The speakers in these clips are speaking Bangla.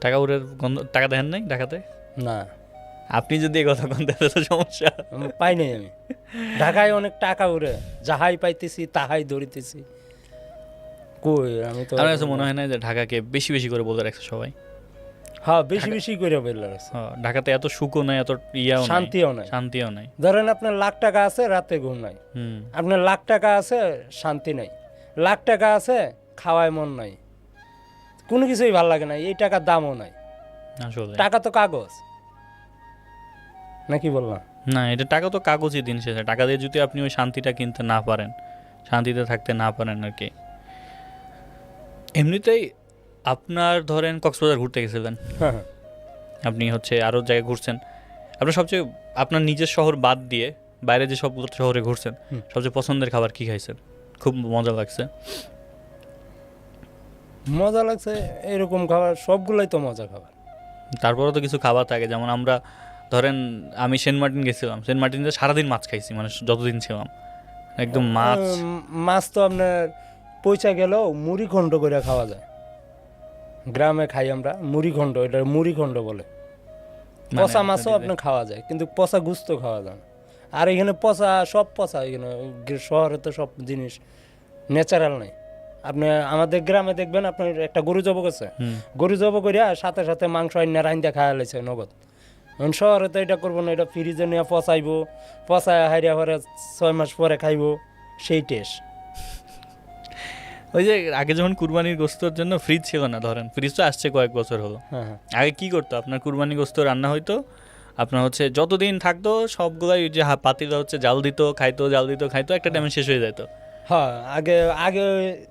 টাকা উড়ে গন্ধ টাকা দেখেন নাই ঢাকাতে? না। আপনি যদি এই কথা তাহলে তো সমস্যা। পাই নাই আমি। ঢাকায় অনেক টাকা উড়ে যাহাই পাইতেছি তাহাই ধরিতেছি। কই আমি তো আমার কাছে মনে হয় না যে ঢাকাকে বেশি বেশি করে বলে রাখছে সবাই। হ্যাঁ বেশি বেশি করে বেরলার হ্যাঁ, ঢাকাতে এত সুখও নাই এত ইয়াও নাই শান্তিও নাই। শান্তিও নাই। ধরেন আপনার লাখ টাকা আছে রাতে ঘুম নাই। হুম। আপনার লাখ টাকা আছে শান্তি নাই। লাখ টাকা আছে খাওয়ায় মন নাই। কোনো কিছুই ভালো লাগে না এই টাকার দামও নাই। আসলে। টাকা তো কাগজ। নাকি বললাম না এটা টাকা তো কাগজই দিন শেষে। টাকা দিয়ে যদি আপনি ওই শান্তিটা কিনতে না পারেন শান্তিতে থাকতে না পারেন আর কি। এমনিতেই আপনার ধরেন কক্সবাজার ঘুরতে গেছিলেন। হ্যাঁ হ্যাঁ। আপনি হচ্ছে আরও জায়গায় ঘুরছেন। আপনার সবচেয়ে আপনার নিজের শহর বাদ দিয়ে বাইরে যে সবগুলো শহরে ঘুরছেন সবচেয়ে পছন্দের খাবার কি খাইছেন? খুব মজা লাগছে। মজা লাগছে এরকম খাবার সবগুলাই তো মজা খাবার। তারপরেও তো কিছু খাবার থাকে যেমন আমরা ধরেন আমি সেন্ট মার্টিন গেছিলাম সেন্ট মার্টিনে সারাদিন মাছ খাইছি মানে যতদিন ছিলাম একদম মাছ। মাছ তো আপনার পয়সা গেলেও মুড়ি খণ্ড করে খাওয়া যায়। গ্রামে খাই আমরা মুড়ি খণ্ড এটা মুড়ি খণ্ড বলে। মানে পচা মাছও আপনাদের- আপনার খাওয়া যায় কিন্তু পচা গুস্ত খাওয়া যায় না। আর এখানে পচা সব পচা এখানে শহরে তো সব জিনিস ন্যাচারাল নেই। আপনি আমাদের গ্রামে দেখবেন আপনার একটা গরু জব করছে। গরু জব করিয়া সাথে সাথে মাংস আইনা রাইন্দা খাওয়া লাইছে নগদ। এখন শহরে তো এটা করব না এটা ফ্রিজে নিয়ে পচাইবো পচায় হাইরা পরে ছয় মাস পরে খাইবো সেই টেস্ট ওই যে আগে যখন কুরবানির গোস্তর জন্য ফ্রিজ ছিল না ধরেন ফ্রিজ তো আসছে কয়েক বছর হলো। হ্যাঁ হ্যাঁ। আগে কি করতো? আপনার কুরবানি গোস্ত রান্না হইতো আপনার হচ্ছে যতদিন থাকতো সবগুলাই যে হা- পাতিলা হচ্ছে জাল দিত খাইতো জাল দিত খাইতো একটা টাইমে শেষ হয়ে যেত হ্যাঁ আগে আগে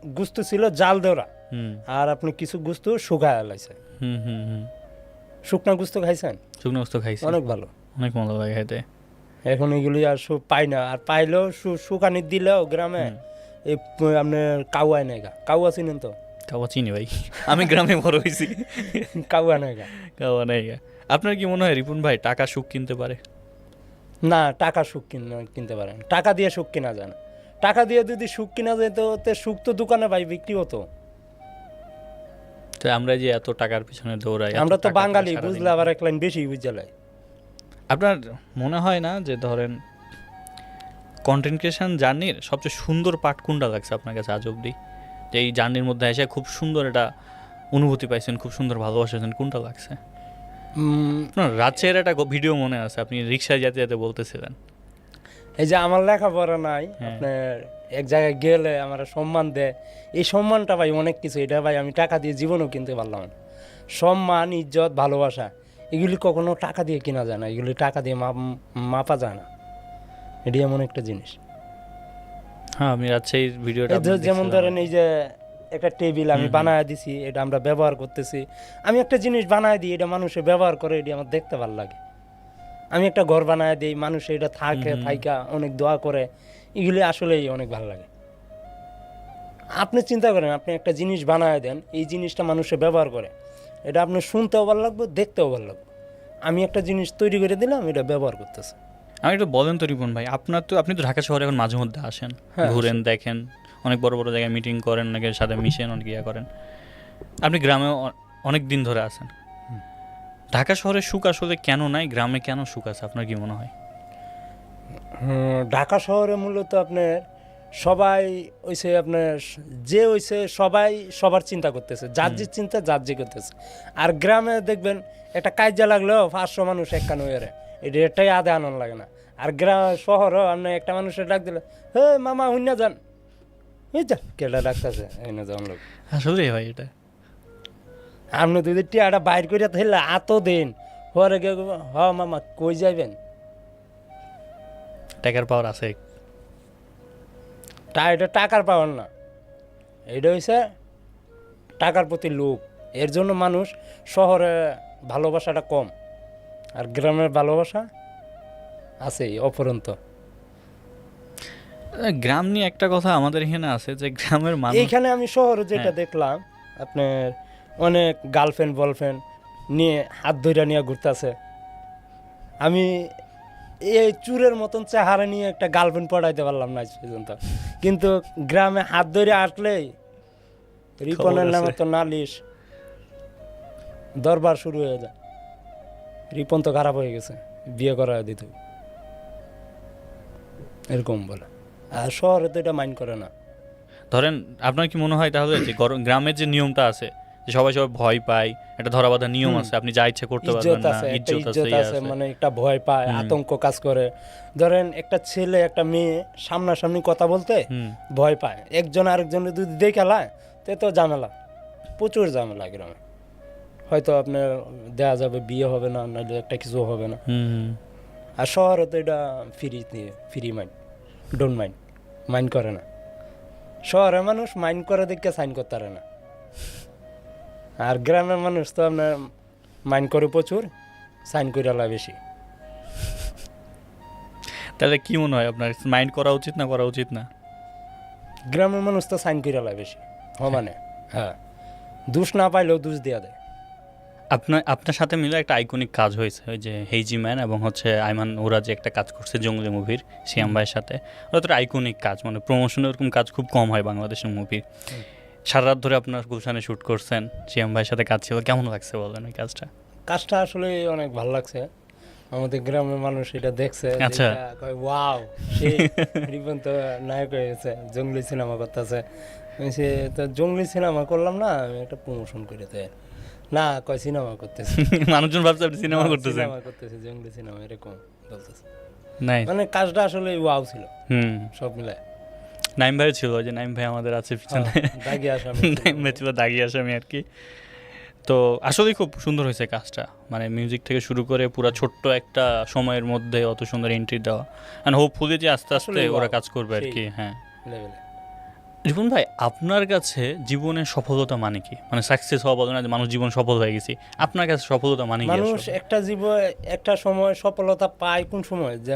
গুস্তু ছিল জাল দেওয়া হুম। আর আপনি কিছু গুস্তু শুকায় লাইছে। হুম হুম হুম। শুকনা গুস্ত খাইছেন? শুকনো গোস্ত খাইছি। অনেক ভালো। অনেক মজা লাগে খাইতে এখন এগুলি আর সু পাই না। আর পাইলেও সু- শুকানি দিলেও গ্রামে এই আপনার কাউয়া নেগা। কাউয়া চিনেন তো? কাওয়া চিনি ভাই। আমি গ্রামে বড় হয়েছি কাউয়া নেগা। কাওয়া নাই আপনার কি মনে হয় রিপুন ভাই টাকা সুখ কিনতে পারে? না টাকা সুখ কিন- কিনতে পারেন টাকা দিয়ে সুখ কিনা যায় না। টাকা দিয়ে যদি সুখ কিনা যেত তে সুখ তো দোকানে ভাই বিক্রি হতো। তো আমরা যে এত টাকার পিছনে দৌড়াই আমরা তো বাঙালি বুঝলে আবার এক লাইন বেশি বুঝালাই আপনার মনে হয় না যে ধরেন কন্টেন্ট ক্রিয়েশন জার্নির সবচেয়ে সুন্দর পার্ট কোনটা লাগছে আপনার কাছে আজ অবধি? যে এই জার্নির মধ্যে এসে খুব সুন্দর এটা অনুভূতি পাইছেন খুব সুন্দর ভালোবাসেছেন কোনটা লাগছে? রাজশাহীর একটা ভিডিও মনে আছে আপনি রিক্সায় যেতে যেতে বলতেছিলেন। এই যে আমার লেখাপড়া নাই হ্যাঁ। আপনার এক জায়গায় গেলে আমার সম্মান দেয়। এই সম্মানটা ভাই অনেক কিছু এটা ভাই আমি টাকা দিয়ে জীবনও কিনতে পারলাম না। সম্মান ইজ্জত ভালোবাসা এগুলি কখনো টাকা দিয়ে কেনা যায় না এগুলি টাকা দিয়ে মাপ- যায় না। এটি এমন একটা জিনিস। হ্যাঁ আমি রাজশাহীর ভিডিওটা যেমন ধরেন এই যে একটা টেবিল আমি বানায় দিছি এটা আমরা ব্যবহার করতেছি। আমি একটা জিনিস বানায় দিই এটা মানুষে ব্যবহার করে এটি আমার দেখতে ভালো লাগে। আমি একটা ঘর বানায় দিই মানুষ এটা থাকে থাইকা অনেক দোয়া করে। এগুলি আসলেই অনেক ভালো লাগে। আপনি চিন্তা করেন আপনি একটা জিনিস বানায় দেন এই জিনিসটা মানুষে ব্যবহার করে। এটা আপনি শুনতেও ভালো লাগবে দেখতেও ভালো লাগবে। আমি একটা জিনিস তৈরি করে দিলাম এটা ব্যবহার করতেছে। আমি একটু বলেন তো রিপন ভাই আপনার তো আপনি তো ঢাকা শহরে এখন মাঝে মধ্যে আসেন হ্যাঁ, ঘুরেন দেখেন অনেক বড় বড় জায়গায় মিটিং করেন অনেকের সাথে মিশেন অনেক ইয়া করেন। আপনি গ্রামে অনেক দিন ধরে আছেন। ঢাকা শহরে সুখ আসলে কেন নাই? গ্রামে কেন সুখ আছে? আপনার কি মনে হয়? ঢাকা শহরে মূলত আপনার সবাই ওইসে আপনার যে ওইসে সবাই সবার চিন্তা করতেছে। যার যে চিন্তা যার যে করতেছে। আর গ্রামে দেখবেন একটা কাজে লাগলেও পাঁচশো মানুষ একখান হয়ে এটা এটাই আদে আনন্দ লাগে না। আর গ্রাম শহরও আপনি একটা মানুষের ডাক দিলে হে মামা হইনা যান। এই যা কেটা ডাকতেছে হইনা যান লোক। আসলে ভাই এটা। আপনি যদি টিয়াটা বাইর করে থাকলে এত দিন। গিয়ে কইবো, হ মামা কই যাইবেন? টাকার পাওয়ার আছে। তা এটা টাকার পাওয়ার না। এটা হইছে টাকার প্রতি লোভ। এর জন্য মানুষ শহরে ভালোবাসাটা কম। আর গ্রামের ভালোবাসা আছেই অপরন্ত গ্রাম নিয়ে একটা কথা আমাদের এখানে আছে যে গ্রামের মানুষ এখানে আমি শহরে যেটা হ্যাঁ। দেখলাম আপনার অনেক গার্লফ্রেন্ড বয়ফ্রেন্ড নিয়ে হাত ধইরা নিয়ে ঘুরতেছে। আমি এই চুরের মতন চেহারা নিয়ে একটা গার্লফ্রেন্ড পড়াইতে পারলাম না আজ পর্যন্ত। কিন্তু গ্রামে হাত ধরে আসলেই রিপনের নামে তো নালিশ। দরবার শুরু হয়ে যায়। রিপন তো খারাপ হয়ে গেছে বিয়ে করা দিত। এরকম বলে। আর শহরে তো এটা মাইন্ড করে না। ধরেন আপনার কি মনে হয় তাহলে যে গ্রামের যে নিয়মটা আছে যে সবাই সবাই ভয় পায় একটা ধরা বাঁধা নিয়ম আছে আপনি যা ইচ্ছে করতে পারবেন না ইজ্জত আছে ইয়ে আছে মানে একটা ভয় পায় আতঙ্ক কাজ করে। ধরেন একটা ছেলে একটা মেয়ে সামনাসামনি কথা বলতে ভয় পায়। একজন আরেকজনের যদি দেখে লায় তে তো ঝামেলা প্রচুর ঝামেলা গ্রামে হয়তো আপনার দেয়া যাবে বিয়ে হবে না নাহলে একটা কিছু হবে না। আর শহরে তো এটা free free mind don't mind mind করে না। শহরের মানুষ মাইন্ড করে দেখে সাইন করতে পারে না। আর গ্রামের মানুষ তো আপনার মাইন্ড করে প্রচুর সাইন করে লা বেশি। তাহলে কি মনে হয় আপনার মাইন্ড করা উচিত না করা উচিত না? গ্রামের মানুষ তো সাইন করে লা বেশি মানে? হ্যাঁ। দোষ না পাইলেও দোষ দেওয়া দেয়। আপনার আপনার সাথে মিলে একটা আইকনিক কাজ হয়েছে ওই যে হেইজি ম্যান এবং হচ্ছে আইমান ওরা যে একটা কাজ করছে জঙ্গলি মুভির শিয়াম ভাইয়ের সাথে। ওরা তো আইকনিক কাজ মানে প্রমোশনে ওরকম কাজ খুব কম হয় বাংলাদেশের মুভির সারা রাত ধরে আপনার গুলশানে শুট করছেন শিয়াম ভাইয়ের সাথে কাজ ছিল কেমন লাগছে বলেন ওই কাজটা? কাজটা আসলে অনেক ভালো লাগছে। আমাদের গ্রামের মানুষ এটা দেখছে আচ্ছা। ওয়াও রিপন তো নায়ক হয়েছে জঙ্গলি সিনেমা করতেছে। সে তো জঙ্গলি সিনেমা করলাম না আমি একটা প্রমোশন করে দেয় না কয় সিনেমা করতেছে। মানুষজন ভাবছে আপনি সিনেমা করতেছেন। সিনেমা করতেছে জঙ্গলি সিনেমা এরকম বলতেছে। নাই মানে কাজটা আসলে ওয়াও ছিল। হুম। সব মিলে নাইম ভাই ছিল যে নাইম ভাই আমাদের আছে পিছনে। আসামি নাইম ভাই ছিল দাগি আসামি আর কি। তো আসলেই খুব সুন্দর হয়েছে কাজটা। মানে মিউজিক থেকে শুরু করে পুরো ছোট্ট একটা সময়ের মধ্যে অত সুন্দর এন্ট্রি দেওয়া। অ্যান্ড হোপফুলি যে আস্তে আস্তে ওরা কাজ করবে আর কি হ্যাঁ। লেভেলে রিপন ভাই আপনার কাছে জীবনের সফলতা মানে কি? মানে সাকসেস হওয়া বলে না যে মানুষ জীবন সফল হয়ে গেছি। আপনার কাছে সফলতা মানে কি মানুষ একটা জীবন একটা সময় সফলতা পায় কোন সময়? যে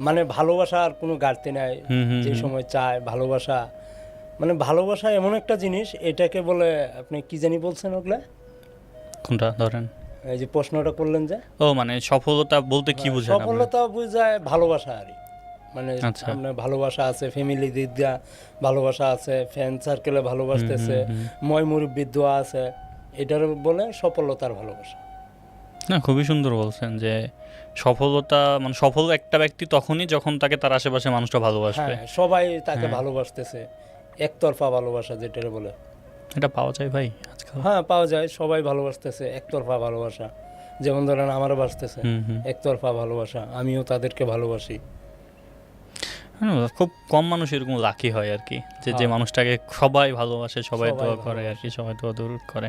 মানে ভালোবাসার কোনো ঘাটতি নাই। যে সময় চায় ভালোবাসা। মানে ভালোবাসা এমন একটা জিনিস এটাকে বলে আপনি কি জানি বলছেন ওগুলা? কোনটা? ধরেন। এই যে প্রশ্নটা করলেন যে। ও মানে সফলতা বলতে কি আপনি? সফলতা বোঝায় ভালোবাসা আর কি। মানে আচ্ছা। আপনার ভালোবাসা আছে ফ্যামিলি দিক দিয়া ভালোবাসা আছে ফ্যান সার্কেলে ভালোবাসতেছে ময় মুরব্বীর দোয়া আছে এটার বলে সফলতার ভালোবাসা। না খুবই সুন্দর বলছেন যে সফলতা মানে সফল একটা ব্যক্তি তখনই যখন তাকে তার আশেপাশে মানুষটা ভালোবাসবে। হ্যাঁ সবাই তাকে হ্যাঁ। ভালোবাসতেছে একতরফা ভালোবাসা যেটা বলে। এটা পাওয়া যায় ভাই আজকাল। হ্যাঁ পাওয়া যায় সবাই ভালোবাসতেছে একতরফা ভালোবাসা। যেমন ধরেন আমারও বাসতেছে একতরফা ভালোবাসা আমিও তাদেরকে ভালোবাসি। খুব কম মানুষ এরকম লাকি হয় আর কি। যে যে হ্যাঁ। মানুষটাকে সবাই ভালোবাসে সবাই দোয়া করে আর কি সবাই দোয়া দূর করে।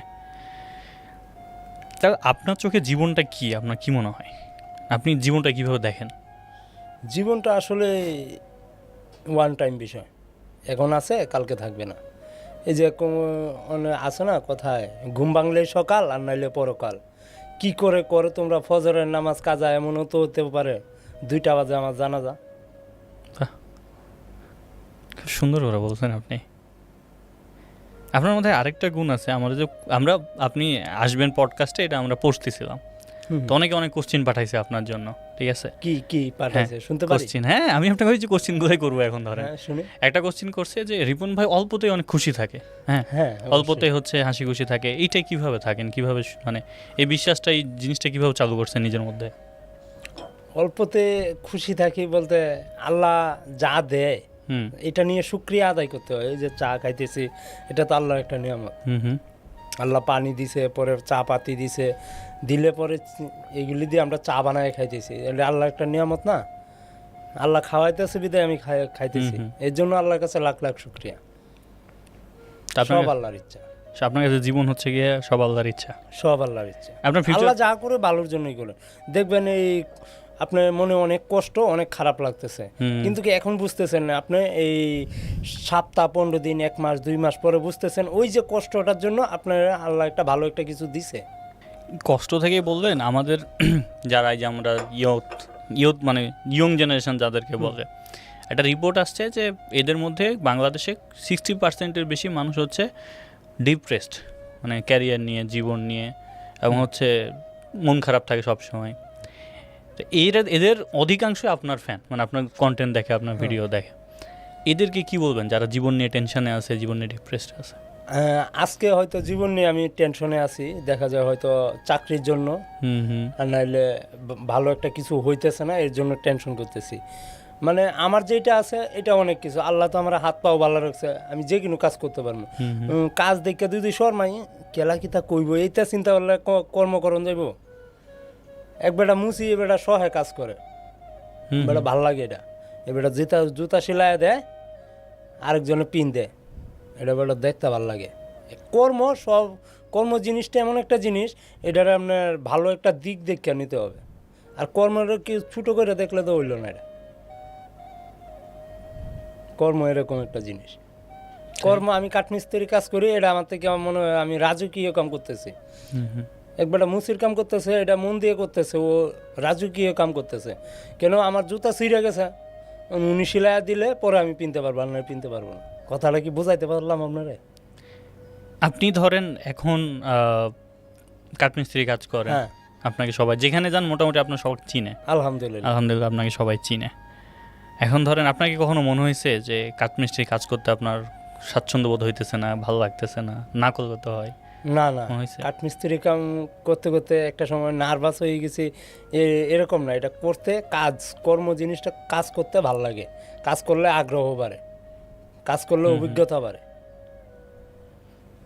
তা আপনার চোখে জীবনটা কি? আপনার কি মনে হয়? আপনি জীবনটা কীভাবে দেখেন? জীবনটা আসলে ওয়ান টাইম বিষয়। এখন আছে কালকে থাকবে না। এই যে অনে- আছে না কথায় ঘুম ভাঙলে সকাল আর নাইলে পরকাল। কি করে করে তোমরা ফজরের নামাজ কাজা এমনও তো হতে পারে। দুইটা বাজে আমার জানাজা। খুব সুন্দর করে বলছেন আপনি। আপনার মধ্যে আরেকটা গুণ আছে আমরা যে আমরা আপনি আসবেন পডকাস্টে এটা আমরা পড়তেছিলাম তো অনেকে অনেক কোশ্চিন পাঠাইছে আপনার জন্য ঠিক আছে? কি কি পাঠাইছে? শুনতে পারি? কোশ্চিন হ্যাঁ আমি আপনাকে ওই যে কোশ্চিন গুলোই করব এখন ধরেন। হ্যাঁ শুনি। একটা কোশ্চিন করছে যে রিপন ভাই অল্পতেই অনেক খুশি থাকে হ্যাঁ? হ্যাঁ অল্পতেই হচ্ছে হাসি খুশি থাকে এইটাই কীভাবে থাকেন? কীভাবে মানে এই বিশ্বাসটা এই জিনিসটা কীভাবে চালু করছেন নিজের মধ্যে? অল্পতে খুশি থাকি বলতে আল্লাহ যা দেয় এটা নিয়ে শুক্রিয়া আদায় করতে হয় এই যে চা খাইতেছি এটা তো আল্লাহর একটা নিয়ামত। আল্লাহ পানি দিছে পরে চা পাতি দিছে দিলে পরে এগুলি দিয়ে আমরা চা বানায় খাইতেছি। এটা আল্লাহ একটা নিয়ামত না? আল্লাহ খাওয়াইতেছে বিদায় আমি খাইতেছি। এর জন্য আল্লাহর কাছে লাখ লাখ শুক্রিয়া। আপনার সব আল্লাহর ইচ্ছা। আপনার কাছে জীবন হচ্ছে গিয়ে সব আল্লাহর ইচ্ছা? সব আল্লাহর ইচ্ছা। আপনার আল্লাহ যা করে ভালোর জন্যই করে দেখবেন এই আপনার মনে অনেক কষ্ট অনেক খারাপ লাগতেছে। কিন্তু কি এখন বুঝতেছেন না? আপনি এই সপ্তাহ পনেরো দিন এক মাস দুই মাস পরে বুঝতেছেন ওই যে কষ্টটার জন্য আপনার আল্লাহ একটা ভালো একটা কিছু দিছে? কষ্ট থেকেই বলবেন আমাদের যারা এই যে আমরা ইয়থ ইয়থ মানে ইয়ং জেনারেশন যাদেরকে বলে একটা রিপোর্ট আসছে যে এদের মধ্যে বাংলাদেশে সিক্সটি পার্সেন্টের বেশি মানুষ হচ্ছে ডিপ্রেসড মানে ক্যারিয়ার নিয়ে জীবন নিয়ে এবং হচ্ছে মন খারাপ থাকে সব সময় তো এরা এদের অধিকাংশ আপনার ফ্যান মানে আপনার কন্টেন্ট দেখে আপনার ভিডিও দেখে। এদেরকে কি বলবেন? যারা জীবন নিয়ে টেনশনে আছে জীবন নিয়ে ডিপ্রেসড আছে? আজকে হয়তো জীবন নিয়ে আমি টেনশনে আছি। দেখা যায় হয়তো চাকরির জন্য। হুম হুম। আর নাইলে ব- ভালো একটা কিছু হইতেছে না এর জন্য টেনশন করতেছি। মানে আমার যেটা আছে এটা অনেক কিছু। আল্লাহ তো আমার হাত পাও ভালো রাখছে আমি যে কোনো কাজ করতে পারব। কাজ দেখে যদি শর্মাই কেলা কিতা কইব? এইটা চিন্তা করলে কর্ম করন যাইব? এক বেটা মুসি এ বেটা সহায় কাজ করে। বেটা ভালো লাগে এটা। এ বেটা জুতা জুতা সেলাই দেয় আরেকজনে পিন দেয়। এটা বেটা দেখতে ভালো লাগে। কর্ম সব কর্ম জিনিসটা এমন একটা জিনিস এটার আপনার ভালো একটা দিক দেখে নিতে হবে। আর কর্মটা কি ছোটো করে দেখলে তো হইল না এটা। কর্ম এরকম একটা জিনিস। কর্ম আমি কাঠমিস্ত্রি কাজ করি এটা আমার থেকে আমার মনে হয় আমি রাজকীয় কাম করতেছি। একবারটা মুসির কাম করতেছে এটা মন দিয়ে করতেছে ও রাজকীয় কাম করতেছে। কেন আমার জুতা ছিঁড়ে গেছে? উনি সিলাইয়া দিলে পরে আমি পিনতে পারব না পিনতে পারব না। কথাটা কি বোঝাইতে পারলাম আপনারে? আপনি ধরেন এখন কাঠমিস্ত্রি কাজ করেন। হ্যাঁ। আপনাকে সবাই যেখানে যান মোটামুটি আপনার সবাই চিনে। আলহামদুলিল্লাহ। আলহামদুলিল্লাহ আপনাকে সবাই চিনে। এখন ধরেন আপনাকে কখনো মনে হয়েছে যে কাঠমিস্ত্রি কাজ করতে আপনার স্বাচ্ছন্দ্য বোধ হইতেছে না ভালো লাগতেছে না না করতে হয়? না না। হয়েছে? কাঠমিস্ত্রি কাম করতে করতে একটা সময় নার্ভাস হয়ে গেছি। এরকম না এটা করতে কাজ কর্ম জিনিসটা কাজ করতে ভালো লাগে। কাজ করলে আগ্রহ বাড়ে। কাজ করলে অভিজ্ঞতা বাড়ে।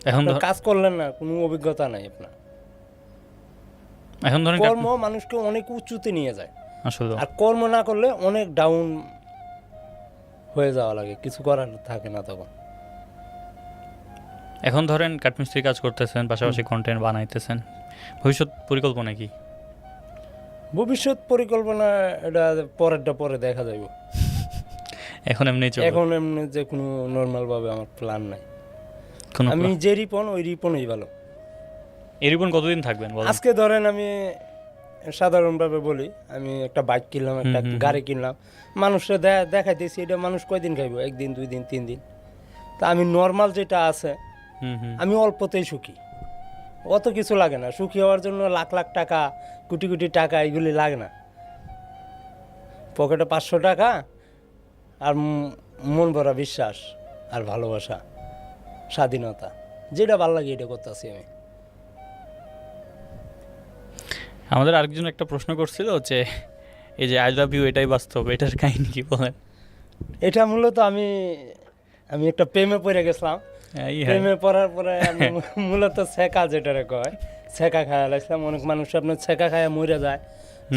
এখন কাজ করলেন না কোনো অভিজ্ঞতা নাই আপনার। এখন ধরেন কর্ম মানুষকে অনেক উঁচুতে নিয়ে যায়। আসলে আর কর্ম না করলে অনেক ডাউন হয়ে যাওয়া লাগে কিছু করার থাকে না তখন। এখন ধরেন কাঠমিস্ত্রি কাজ করতেছেন পাশাপাশি কন্টেন্ট বানাইতেছেন। ভবিষ্যৎ পরিকল্পনা কি? ভবিষ্যৎ পরিকল্পনা এটা পরেরটা পরে দেখা যাবে এখন এমনি এখন এমনি যে কোনো নর্মাল ভাবে আমার প্ল্যান নাই। কোনো আমি যে রিপন ওই রিপনই ভালো। এরকম কতদিন থাকবেন আজকে ধরেন আমি সাধারণভাবে বলি আমি একটা বাইক কিনলাম একটা গাড়ি কিনলাম। মানুষে দেখাইতেছি এটা মানুষ কয়দিন খাইবো? একদিন দুই দিন তিন দিন। তা আমি নর্মাল যেটা আছে আমি অল্পতেই সুখী। অত কিছু লাগে না। সুখী হওয়ার জন্য লাখ লাখ টাকা কোটি কোটি টাকা এগুলি লাগে না। পকেটে পাঁচশো টাকা আর মন ভরা বিশ্বাস আর ভালোবাসা স্বাধীনতা। যেটা ভালো লাগে এটা করতেছি আমি। আমাদের আরেকজন একটা প্রশ্ন করছিল যে এই যে আই লাভ ইউ এটাই বাস্তব এটার কাহিনী কি বলেন? এটা মূলত আমি আমি একটা প্রেমে পড়ে গেছিলাম। প্রেমে পড়ার পরে মূলত ছেঁকা যেটারে কয় ছেঁকা খায়া লাগছিলাম অনেক মানুষ আপনার ছেঁকা খায়া মরে যায়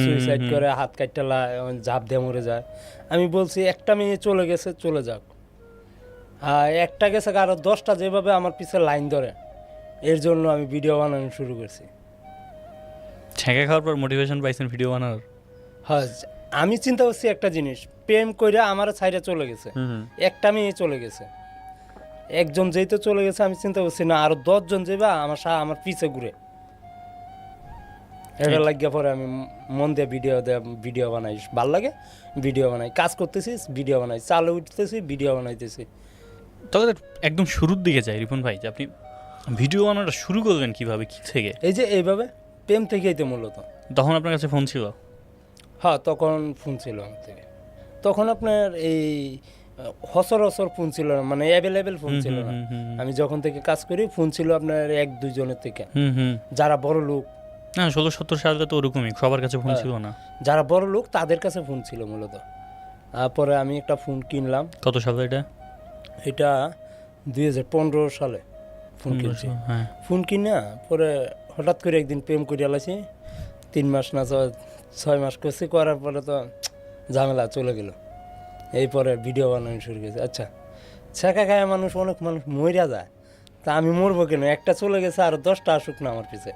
সুইসাইড করে হাত কাটতে ঝাঁপ দিয়ে মরে যায়। আমি বলছি একটা মেয়ে চলে গেছে চলে যাক। আর একটা গেছে আরও দশটা যেভাবে আমার পিছে লাইন ধরে। এর জন্য আমি ভিডিও বানানো শুরু করছি। ছেঁকা খাওয়ার পর মোটিভেশন পাইছেন ভিডিও বানানোর? হ্যাঁ আমি চিন্তা করছি একটা জিনিস প্রেম কইরা আমার সাইডে চলে গেছে। একটা মেয়ে চলে গেছে। একজন যেই তো চলে গেছে আমি চিন্তা করছি না আরও দশজন যাবা আমার সা আমার পিছে ঘুরে। এটা লাগিয়ে পরে আমি মন দিয়ে ভিডিও দিয়ে ভিডিও বানাই। ভালো লাগে? ভিডিও বানাই। কাজ করতেছি ভিডিও বানাই। চালে উঠতেছি ভিডিও বানাইতেছি। তবে একদম শুরুর দিকে যাই রিপন ভাই যে আপনি ভিডিও বানানোটা শুরু করবেন কীভাবে কি থেকে? এই যে এইভাবে প্রেম থেকেই তো মূলত। তখন আপনার কাছে ফোন ছিল? হ্যাঁ তখন ফোন ছিল আমার থেকে। তখন আপনার এই হসর হসর ফোন ছিল না মানে অ্যাভেলেবেল ফোন ছিল না। আমি যখন থেকে কাজ করি ফোন ছিল আপনার এক দুইজনের থেকে। যারা বড় লোক। না ষোলো সত্তর সালে তো ওরকমই সবার কাছে ফোন হ্যাঁ। ছিল না। যারা বড় লোক তাদের কাছে ফোন ছিল মূলত। তারপরে আমি একটা ফোন কিনলাম। কত সালে এটা? এটা দুই হাজার পনেরো সালে ফোন কিনছি। হ্যাঁ। ফোন কিনা পরে হঠাৎ করে একদিন প্রেম করে আলাইছি তিন মাস না ছয় মাস করছি করার পরে তো ঝামেলা চলে গেল। এই পরে ভিডিও বানানো শুরু করেছে। আচ্ছা ছেঁকা খায় মানুষ অনেক মানুষ মরিয়া যায়। তা আমি মরবো কেন? একটা চলে গেছে আর দশটা আসুক না আমার পিছে।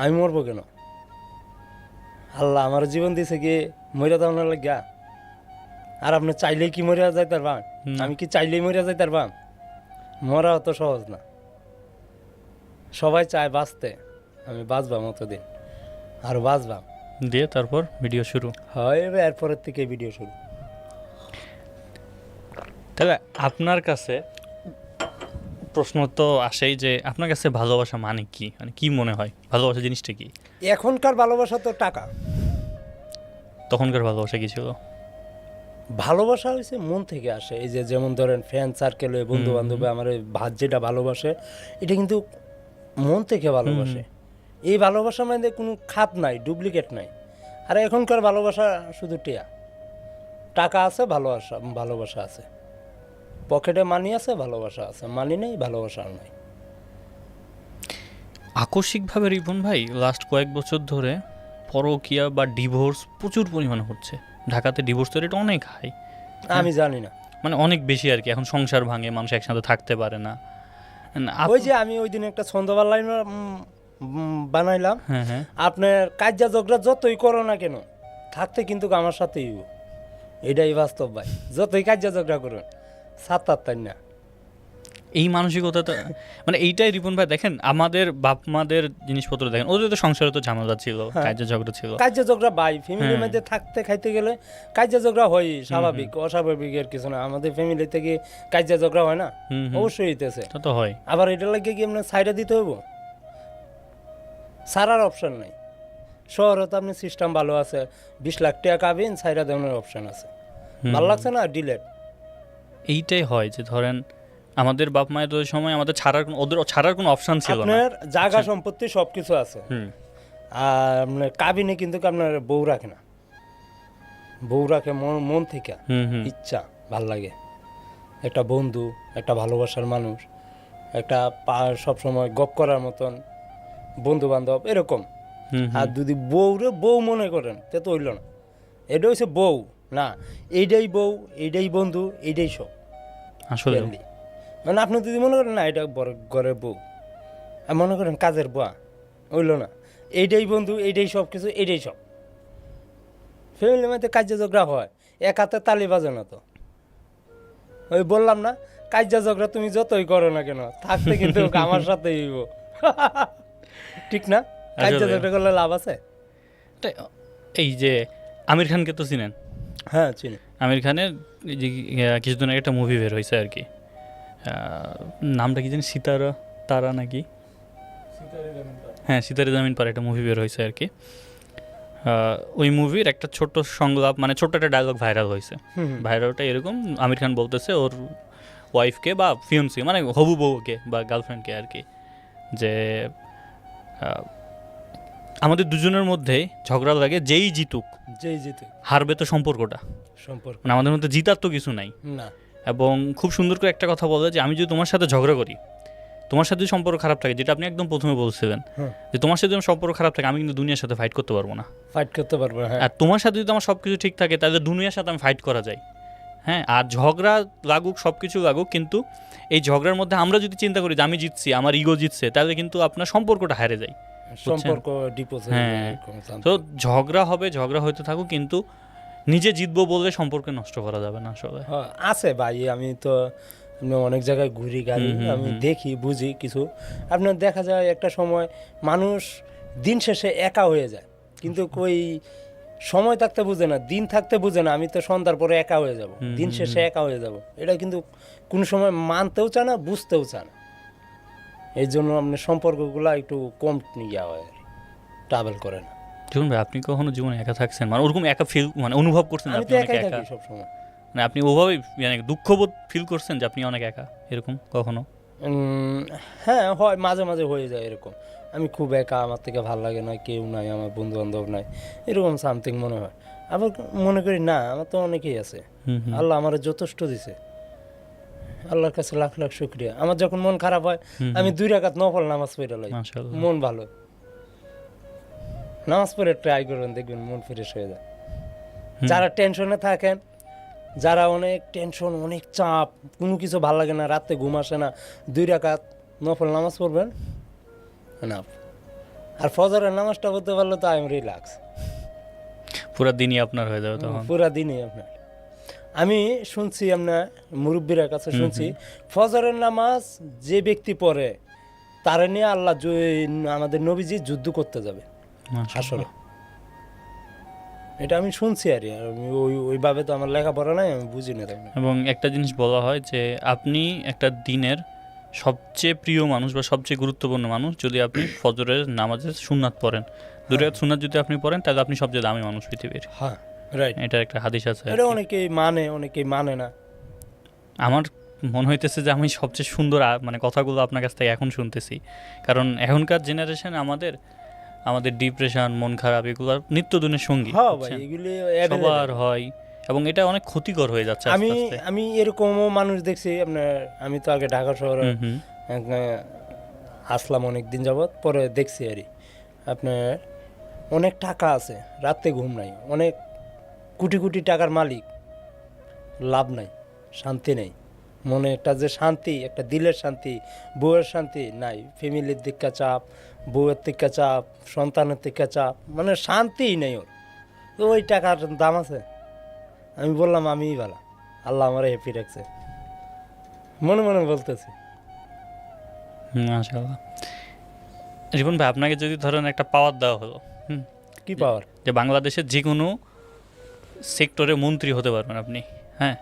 আমি মরবো কেন? আল্লাহ আমার জীবন দিছে কি মরিয়া দাও না লাগিয়া? আর আপনি চাইলেই কি মরিয়া যায় তার বান আমি কি চাইলেই মরিয়া যাই তার বান মরা অত সহজ না। সবাই চায় বাঁচতে। আমি বাঁচবাম অতদিন আর বাঁচবাম দিয়ে তারপর ভিডিও শুরু। হয় এবার এরপরের থেকে ভিডিও শুরু। তাহলে আপনার কাছে প্রশ্ন তো আসেই যে আপনার কাছে ভালোবাসা মানে কি? মানে কি মনে হয়? ভালোবাসা জিনিসটা কি? এখনকার ভালোবাসা তো টাকা। তখনকার ভালোবাসা কি ছিল? ভালোবাসা হয়েছে মন থেকে আসে। এই যে যেমন ধরেন ফ্যান সার্কেলে বন্ধু বান্ধব আমার এই ভাত যেটা ভালোবাসে এটা কিন্তু মন থেকে ভালোবাসে। এই ভালোবাসার মধ্যে কোনো খাত নাই ডুপ্লিকেট নাই। আর এখনকার ভালোবাসা শুধু টিয়া। টাকা আছে ভালোবাসা ভালোবাসা আছে। পকেটে মানি আছে ভালোবাসা আছে। মানি নেই ভালোবাসা আর নাই। আকস্মিকভাবে রিপন ভাই লাস্ট কয়েক বছর ধরে পরকিয়া বা ডিভোর্স প্রচুর পরিমাণে হচ্ছে। ঢাকাতে ডিভোর্সের রেট অনেক হাই আমি জানি না। মানে অনেক বেশি আর কি এখন সংসার ভাঙে মানুষ একসাথে থাকতে পারে না। ওই যে আমি ওই দিন একটা ছন্দবার লাইন বানাইলাম। হ্যাঁ হ্যাঁ। আপনার কাজা ঝগড়া যতই করো না কেন থাকতে কিন্তু আমার সাথেই এটাই বাস্তব ভাই। যতই কাজা ঝগড়া করুন। সাত আট তাই না। এই মানসিকতাটা মানে এইটাই রিপন ভাই দেখেন আমাদের বাপ মাদের জিনিসপত্র দেখেন ওদের তো সংসারে তো ঝামেলা ছিল হ্যাঁ। কাজে ঝগড়া ছিল। কাজা ঝগড়া ভাই ফ্যামিলির। মধ্যে থাকতে খাইতে গেলে কাজা ঝগড়া হয় স্বাভাবিক অস্বাভাবিক এর কিছু না। আমাদের ফ্যামিলি থেকে কাজা ঝগড়া হয় না? অবশ্যই হইতেছে। তা তো হয়। আবার এটা লাগে কি আপনার সাইডে দিতে হইব? সারার অপশন নাই। শহরে তো আপনি সিস্টেম ভালো আছে বিশ লাখ টাকা কাবিন সাইডা দেওয়ার অপশন আছে। ভালো লাগছে না? ডিলেট এইটাই হয় যে ধরেন আমাদের বাপ মায়ের ওই সময় আমাদের ছাড়ার কোনো ওদের ছাড়ার কোনো অপশন ছিল না। আপনার জায়গা সম্পত্তি সব কিছু আছে। হুম। আর আপনার কাবিনে কিন্তু আপনার বউ রাখে না। বউ রাখে মন মন থেকে। হুম হুম। ইচ্ছা ভালো লাগে। একটা বন্ধু একটা ভালোবাসার মানুষ একটা পা- সবসময় গপ করার মতন বন্ধু বান্ধব এরকম আর যদি বউরে বউ মনে করেন তে তো হইল না। এটা হচ্ছে বউ। না এইটাই বউ এইটাই বন্ধু এইটাই সব। আসলে। মানে আপনি যদি মনে করেন না এটা বড় ঘরের বউ আর মনে করেন কাজের বুয়া হইল না। এইটাই বন্ধু এইটাই সব কিছু এইটাই সব। ফ্যামিলির মধ্যে কাজে ঝগড়া হয় এক হাতে তালি বাজে না তো। ওই বললাম না কাজা ঝগড়া তুমি যতই করো না কেন থাকতে কিন্তু আমার সাথে হইব। ঠিক না? আসলে। ঝগড়া করলে লাভ আছে? এই যে আমির খানকে তো চিনেন। হ্যাঁ চিনি। আমির খানের যে কিছুদিন আগে একটা মুভি বের হয়েছে আর কি নামটা কি জানি? সিতারা তারা নাকি? হ্যাঁ সিতারে জামিন পার একটা মুভি বের হয়েছে আর কি ওই মুভির একটা ছোট্ট সংলাপ মানে ছোট্ট একটা ডায়লগ ভাইরাল হয়েছে। ভাইরালটা এরকম আমির খান বলতেছে ওর ওয়াইফকে বা ফিয়ন্সি মানে হবু বউকে বা গার্লফ্রেন্ডকে আর কি যে আমাদের দুজনের মধ্যে ঝগড়া লাগে যেই জিতুক। যেই জিতে হারবে তো সম্পর্কটা। সম্পর্ক। মানে আমাদের মধ্যে জিতার তো কিছু নাই। না। এবং খুব সুন্দর করে একটা কথা বলে যে আমি যদি তোমার সাথে ঝগড়া করি তোমার সাথে যদি সম্পর্ক খারাপ থাকে যেটা আপনি একদম প্রথমে বলছিলেন যে তোমার সাথে যদি সম্পর্ক খারাপ থাকে আমি কিন্তু দুনিয়ার সাথে ফাইট করতে পারব না। ফাইট করতে পারব হ্যাঁ। আর তোমার সাথে যদি আমার সব কিছু ঠিক থাকে তাহলে দুনিয়ার সাথে আমি ফাইট করা যায় হ্যাঁ আর ঝগড়া লাগুক সব কিছু লাগুক কিন্তু এই ঝগড়ার মধ্যে আমরা যদি চিন্তা করি যে আমি জিতছি আমার ইগো জিতছে তাহলে কিন্তু আপনার সম্পর্কটা হারে যায়। সম্পর্ক ডিপোজিট হ্যাঁ। তো ঝগড়া হবে ঝগড়া হইতে থাকুক কিন্তু নিজে জিতবো বললে সম্পর্ক নষ্ট করা যাবে না আসলে। হ্যাঁ, আছে ভাই আমি তো অনেক জায়গায় ঘুরি গাড়ি আমি দেখি বুঝি কিছু। আপনার দেখা যায় একটা সময় মানুষ দিন শেষে একা হয়ে যায় কিন্তু কই সময় থাকতে বুঝে না দিন থাকতে বুঝে না আমি তো সন্ধ্যার পরে একা হয়ে যাব দিন শেষে একা হয়ে যাব। এটা কিন্তু কোনো সময় মানতেও চায় না বুঝতেও চায় না। এই জন্য আপনার সম্পর্কগুলো একটু কম ইয়া হয় ট্রাভেল করে না। জীবন ভাই আপনি কখনো জীবনে একা থাকছেন? মানে ওরকম একা ফিল মানে অনুভব করছেন আপনি অনেক একা? সবসময়। মানে আপনি ওভাবে মানে দুঃখবোধ ফিল করছেন যে আপনি অনেক একা? এরকম কখনো? হ্যাঁ হয় মাঝে মাঝে হয়ে যায় এরকম। আমি খুব একা আমার থেকে ভালো লাগে না কেউ নাই আমার বন্ধু বান্ধব নাই এরকম সামথিং মনে হয়। আবার মনে করি না আমার তো অনেকেই আছে। আল্লাহ আমার যথেষ্ট দিছে। আল্লাহর কাছে লাখ লাখ শুক্রিয়া। আমার যখন মন খারাপ হয় আমি দুই রাকাত নফল নামাজ পড়ে লাই। মন ভালো। নামাজ পড়ে ট্রাই করবেন দেখবেন মন ফ্রেশ হয়ে যায়। যারা টেনশনে থাকেন যারা অনেক টেনশন অনেক চাপ কোনো কিছু ভালো লাগে না রাতে ঘুম আসে না দুই রাকাত নফল নামাজ পড়বেন না আর ফজরের নামাজটা পড়তে পারলে তো আই এম রিল্যাক্স পুরো দিনই আপনার হয়ে যাবে তখন। পুরা দিনই আপনার। আমি শুনছি আপনার মুরব্বীর কাছে শুনছি ফজরের নামাজ যে ব্যক্তি পড়ে তারা নিয়ে আল্লাহ আমাদের নবীজি যুদ্ধ করতে যাবে আসলে এটা আমি শুনছি আর ওই ওইভাবে তো আমার লেখাপড়া নাই আমি বুঝি না না। এবং একটা জিনিস বলা হয় যে আপনি একটা দিনের সবচেয়ে প্রিয় মানুষ বা সবচেয়ে গুরুত্বপূর্ণ মানুষ যদি আপনি ফজরের নামাজের সুন্নাত পড়েন। দুটো সুন্নাত যদি আপনি পড়েন তাহলে আপনি সবচেয়ে দামি মানুষ পৃথিবীর। হ্যাঁ। রাইট এটা একটা হাদিস আছে এটা অনেকেই মানে অনেকেই মানে না। আমার মনে হইতেছে যে আমি সবচেয়ে সুন্দর মানে কথাগুলো আপনার কাছ থেকে এখন শুনতেছি। কারণ এখনকার জেনারেশন আমাদের আমাদের ডিপ্রেশন মন খারাপ এগুলো নিত্য দিনের সঙ্গী হ্যাঁ এগুলি সবার হয় এবং এটা অনেক ক্ষতিকর হয়ে যাচ্ছে আমি আমি এরকমও মানুষ দেখছি আপনার আমি তো আগে ঢাকা শহরে আসলাম অনেক দিন যাবৎ পরে দেখছি আরই আপনার অনেক টাকা আছে রাতে ঘুম নাই অনেক কোটি কোটি টাকার মালিক। লাভ নাই শান্তি নেই। মনে একটা যে শান্তি একটা দিলের শান্তি বউয়ের শান্তি নাই। ফ্যামিলির দিকটা চাপ বউয়ের দিকটা চাপ সন্তানের দিকটা চাপ মানে শান্তিই নেই ওর। ওই টাকার দাম আছে। আমি বললাম আমিই ভালো। আল্লাহ আমার হ্যাপি রাখছে। মনে মনে বলতেছি। হুম, মাশাআল্লাহ। রিপন ভাই আপনাকে যদি ধরেন একটা পাওয়ার দেওয়া হলো কি পাওয়ার যে বাংলাদেশের যে কোনো সেক্টরে মন্ত্রী হতে পারবেন আপনি হ্যাঁ?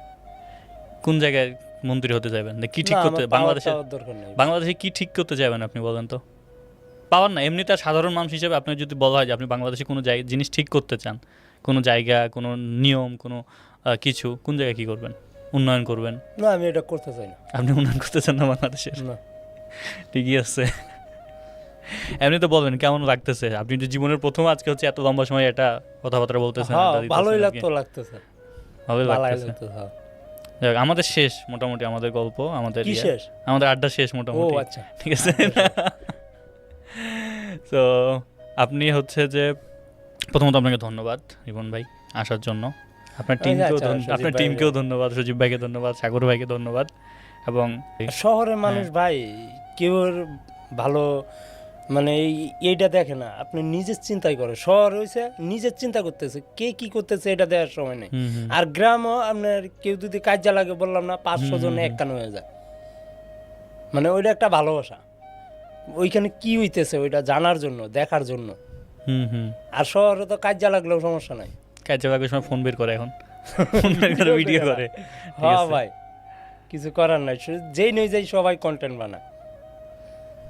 কোন জায়গায় মন্ত্রী হতে চাইবেন? কি ঠিক করতে নেই। বাংলাদেশে কি ঠিক করতে চাইবেন আপনি বলেন তো? পাওয়ার না এমনি তার সাধারণ মানুষ হিসেবে আপনি যদি বলা হয় যে আপনি বাংলাদেশে কোনো জায়গা জিনিস ঠিক করতে চান কোনো জায়গা কোনো নিয়ম কোনো কিছু কোন জায়গায় কি করবেন? উন্নয়ন করবেন? না আমি এটা করতে চাই না। আপনি উন্নয়ন করতে চান না বাংলাদেশের? না। ঠিকই আছে। এমনি তো বলবেন কেমন লাগতেছে? আপনি যে জীবনের প্রথম আজকে হচ্ছে এত লম্বা সময় এটা কথাবার্তা বলতেছেন হ্যাঁ ভালোই লাগতো লাগতেছে। ভালোই লাগতেছে। হ্যাঁ। যাক, আমাদের শেষ মোটামুটি আমাদের গল্প আমাদের ইয়ে। শেষ? আমাদের আড্ডা শেষ মোটামুটি। আচ্ছা। ঠিক আছে? তো আপনি হচ্ছে যে প্রথমত আপনাকে ধন্যবাদ রিপন ভাই আসার জন্য। আপনার আচ্ছা, টিমকেও আচ্ছা, আপনার টিমকেও ধন্যবাদ সজীব ভাইকে ধন্যবাদ সাগর ভাইকে ধন্যবাদ। এবং শহরের মানুষ হ্যাঁ। ভাই কেউ ভালো মানে এইটা দেখে না আপনি নিজের চিন্তাই করে শহর হয়েছে নিজের চিন্তা করতেছে কে কি করতেছে এটা দেওয়ার সময় নেই। আর গ্রামও আপনার কেউ যদি কাজে লাগে বললাম না পাঁচশো জন হুম, একখান হয়ে যায়। মানে ওইটা একটা ভালোবাসা। ওইখানে কি হইতেছে ওইটা জানার জন্য দেখার জন্য। হুম হুম। আর শহরে তো কাজে লাগলেও সমস্যা নাই। কাজে বাগের সময় ফোন বের করে এখন। ফোন বের করে ভিডিও করে। হ্যাঁ ভাই কিছু করার নাই। যেই নই যাই সবাই কন্টেন্ট বানায়।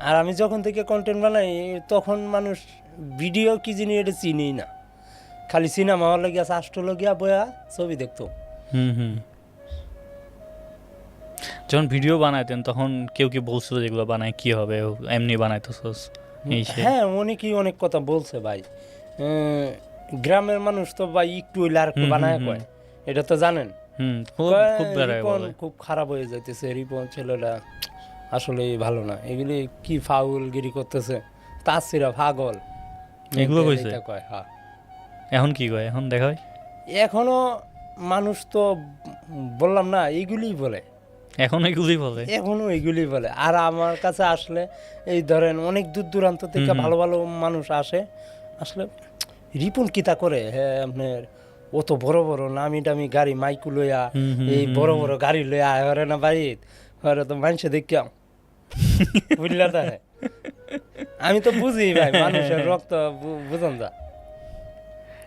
আর আমি যখন থেকে কন্টেন্ট বানাই তখন মানুষ ভিডিও কি জিনিস এটা চিনি না। খালি সিনেমা হল গিয়া আষ্টলগিয়া বয়া ছবি দেখতো। হুম হুম। যখন ভিডিও বানাইতেন তখন কেউ কি বলছিল যেগুলো বানায় কি হবে? এমনি বানাইতেছস? হ্যাঁ অনেকেই অনেক কথা বলছে ভাই। গ্রামের মানুষ তো ভাই একটু হইলে আর বানায় কয়। এটা তো জানেন। হুম খুব খারাপ হয়ে যাইতেছে রিপন ছেলেটা আসলে ভালো না। এগুলি কি ফাউলগিরি করতেছে? তাসিরা পাগল। এগুলো কইছে? কয় হ্যাঁ। এখন কি কয়? এখন দেখা হয় এখনও মানুষ তো বললাম না এইগুলিই বলে। এখন এগুলোই বলে। এখনও এইগুলি বলে। আর আমার কাছে আসলে এই ধরেন অনেক দূর দূরান্ত থেকে। ভালো ভালো মানুষ আসে। আসলে রিপন কিতা করে? হ্যাঁ আপনার অত বড় বড় নামি টামি গাড়ি মাইকু লইয়া এই বড় বড় গাড়ি লইয়া হরে না বাড়িত হরে তো মানুষে দেখিয়াম বুঝলা তাহে আমি তো বুঝি ভাই মানুষের রক্ত বুঝুন যা।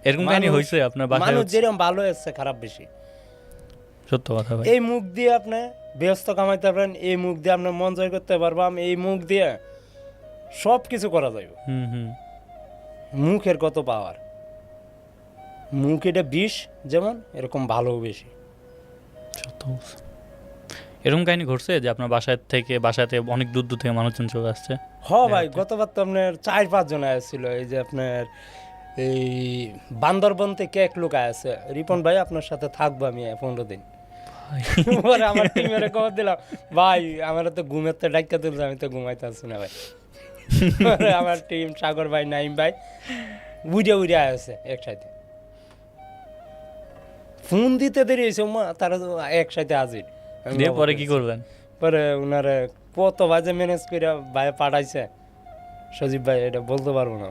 এরকম কাহিনী হয়েছে আপনার মানুষ যেরকম ভালো এসছে খারাপ বেশি। সত্য কথা ভাই। এই মুখ দিয়ে আপনি ব্যস্ত কামাইতে পারেন এই মুখ দিয়ে আপনি মন জয় করতে পারবাম এই মুখ দিয়ে সব কিছু করা যাবে হুম হুম। মুখের কত পাওয়ার মুখ এটা বিষ যেমন এরকম ভালো বেশি। সত্য। এরকম কাহিনী ঘটছে যে আপনার বাসায় থেকে বাসাতে অনেক দূর দূর থেকে মানুষজন চলে আসছে? হ ভাই গতবার তো আপনার চার পাঁচ জন আসছিল এই যে আপনার এই বান্দরবন থেকে এক লোক আছে রিপন ভাই আপনার সাথে থাকব আমি পনেরো দিন। পরে আমার টিমের খবর দিলাম ভাই আমার তো ঘুমের তো ডাক্কা তুলছে আমি তো ঘুমাইতে আসছি না ভাই। আমার টিম সাগর ভাই নাইম ভাই উড়ে উড়ে আছে একসাথে। ফোন দিতে দেরি হয়েছে মা তারা তো একসাথে হাজির। দিয়ে পরে কি। করবেন পরে ওনারে কত বাজে ম্যানেজ করে ভাই পাঠাইছে সজীব ভাই এটা বলতে পারব না।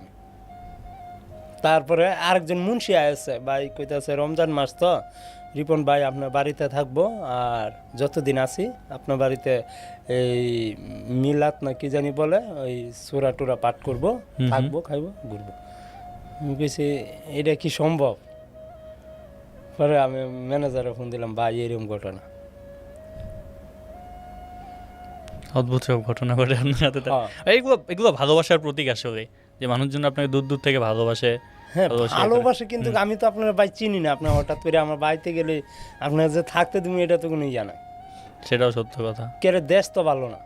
তারপরে আরেকজন মুন্সি আসছে ভাই কইতাছে রমজান মাস তো রিপন ভাই আপনার বাড়িতে থাকব আর যতদিন আছি আপনার বাড়িতে এই মিলাত না কি জানি বলে ওই সুরা টুরা পাঠ করব। থাকব খাইবো ঘুরবো আমি কইছি এটা কি সম্ভব পরে আমি ম্যানেজারে ফোন দিলাম ভাই এরকম ঘটনা অদ্ভুত সব ঘটনা ঘটে আপনার সাথে। তা- হ্যাঁ। এগুলো এগুলো ভালোবাসার প্রতীক আসলে যে মানুষজন আপনাকে দূর দূর থেকে ভালোবাসে হ্যাঁ ভালোবাসে। কিন্তু আমি তো আপনার ভাই চিনি না। আপনার হঠাৎ করে আমার বাড়িতে গেলে আপনার যে থাকতে তুমি এটা তো কোনো ইয়া সেটাও সত্য কথা। কেরে দেশ তো ভালো না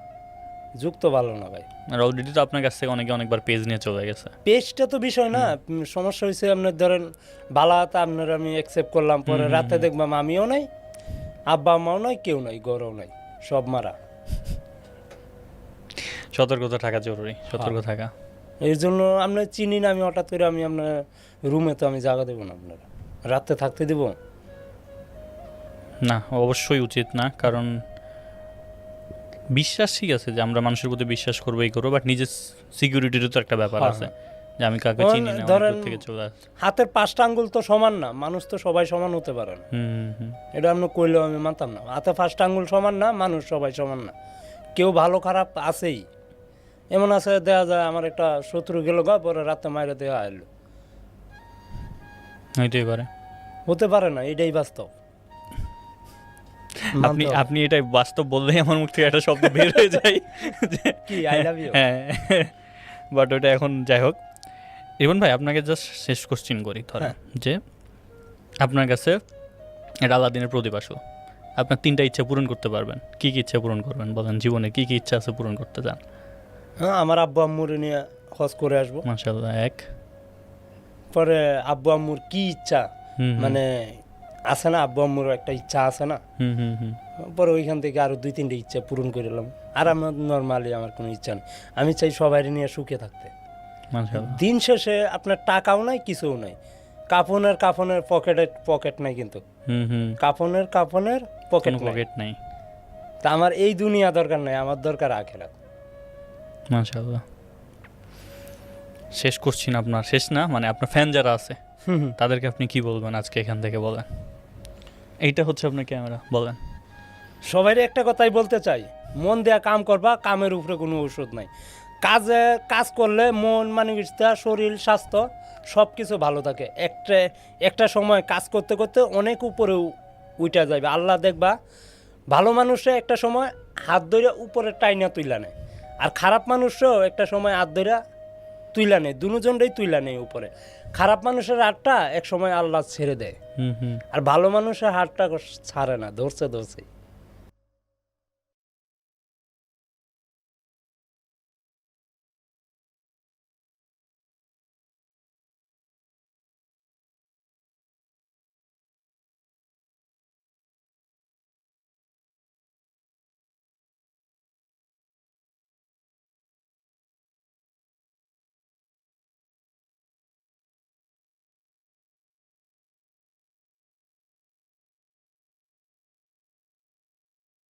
যুগ তো ভালো না ভাই। আর অলরেডি তো আপনার কাছ থেকে অনেকে অনেকবার পেজ নিয়ে চলে গেছে। পেজটা তো বিষয় না। সমস্যা হয়েছে আপনার ধরেন বালাতে আপনার আমি অ্যাকসেপ্ট করলাম পরে রাতে দেখবাম আমিও নাই আব্বা আম্মাও নাই কেউ নাই গরও নাই সব মারা। সতর্কতা থাকা জরুরি সতর্ক থাকা। এই জন্য আপনার চিনি না আমি হঠাৎ করে আমি আপনার রুমে তো আমি জায়গা দেবো না আপনার। রাতে থাকতে দেবো? না অবশ্যই উচিত না কারণ বিশ্বাস ঠিক আছে যে আমরা মানুষের প্রতি বিশ্বাস করব এই করব বাট নিজের সিকিউরিটিরও তো একটা ব্যাপার হ্যাঁ, আছে যে আমি কাকে চিনি না ধরেন- থেকে চলে আসছে। হাতের পাঁচটা আঙ্গুল তো সমান না মানুষ তো সবাই সমান হতে পারে না। এটা আপনি কইলেও আমি মানতাম না। হাতে পাঁচটা আঙ্গুল সমান না মানুষ সবাই সমান না। কেউ ভালো খারাপ আছেই। এমন আছে দেয়া যায় আমার একটা শত্রু গেল গা পরে রাতে মাইরে দেওয়া এলো হইতেই পারে। হতে পারে না এটাই বাস্তব। আপনি আপনি এটাই বাস্তব বললেই আমার মুখ থেকে একটা শব্দ বের হয়ে যায়। কি আই লাভ ইউ হ্যাঁ। বাট ওটা এখন যাই হোক। রিবন ভাই আপনাকে জাস্ট শেষ কোশ্চিন করি ধরেন হ্যাঁ। যে আপনার কাছে এটা আলাদিনের প্রদীপ আসলো। আপনার তিনটা ইচ্ছা পূরণ করতে পারবেন। কি কি ইচ্ছা পূরণ করবেন বলেন? জীবনে কি কি ইচ্ছা আছে পূরণ করতে চান? হ্যাঁ আমার আব্বু আম্মুর নিয়ে হজ করে আসব। মাশাল্লাহ এক। পরে আব্বু আম্মুর কি ইচ্ছা? মানে আছে না আব্বু আম্মুর একটা ইচ্ছা আছে না? পরে ওইখান থেকে আরও দুই তিনটে ইচ্ছা পূরণ করে এলাম। আর আমার নর্মালি আমার কোনো ইচ্ছা নেই। আমি চাই সবাই নিয়ে সুখে থাকতে। দিন শেষে আপনার টাকাও নাই কিছুও নাই। কাপনের কাপনের পকেটে পকেট নাই কিন্তু। কাপনের কাপনের পকেট পকেট নাই। তা আমার এই দুনিয়া দরকার নাই আমার দরকার আখেরাত। মাশাল্লাহ শেষ করছি না আপনার শেষ না? মানে আপনার ফ্যান যারা আছে। তাদেরকে আপনি কি বলবেন আজকে এখান থেকে বলেন? এইটা হচ্ছে আপনার ক্যামেরা বলেন। সবাইরে একটা কথাই বলতে চাই মন দেয়া কাম করবা কামের উপরে কোনো ওষুধ নাই। কাজে কাজ করলে মন মানসিকতা শরীর স্বাস্থ্য সব কিছু ভালো থাকে। একটা একটা সময় কাজ করতে করতে অনেক উপরে উইটা যাবে আল্লাহ দেখবা ভালো মানুষে একটা সময় হাত ধরে উপরে টাইনা তুইলা নেয়। আর খারাপ মানুষও একটা সময় হাত ধরে তুইলা নেই দুজনটাই তুইলা নেই উপরে। খারাপ মানুষের হাতটা এক সময় আল্লাহ ছেড়ে দেয়। হুম হুম। আর ভালো মানুষের হাতটা ছাড়ে না ধরছে ধরছে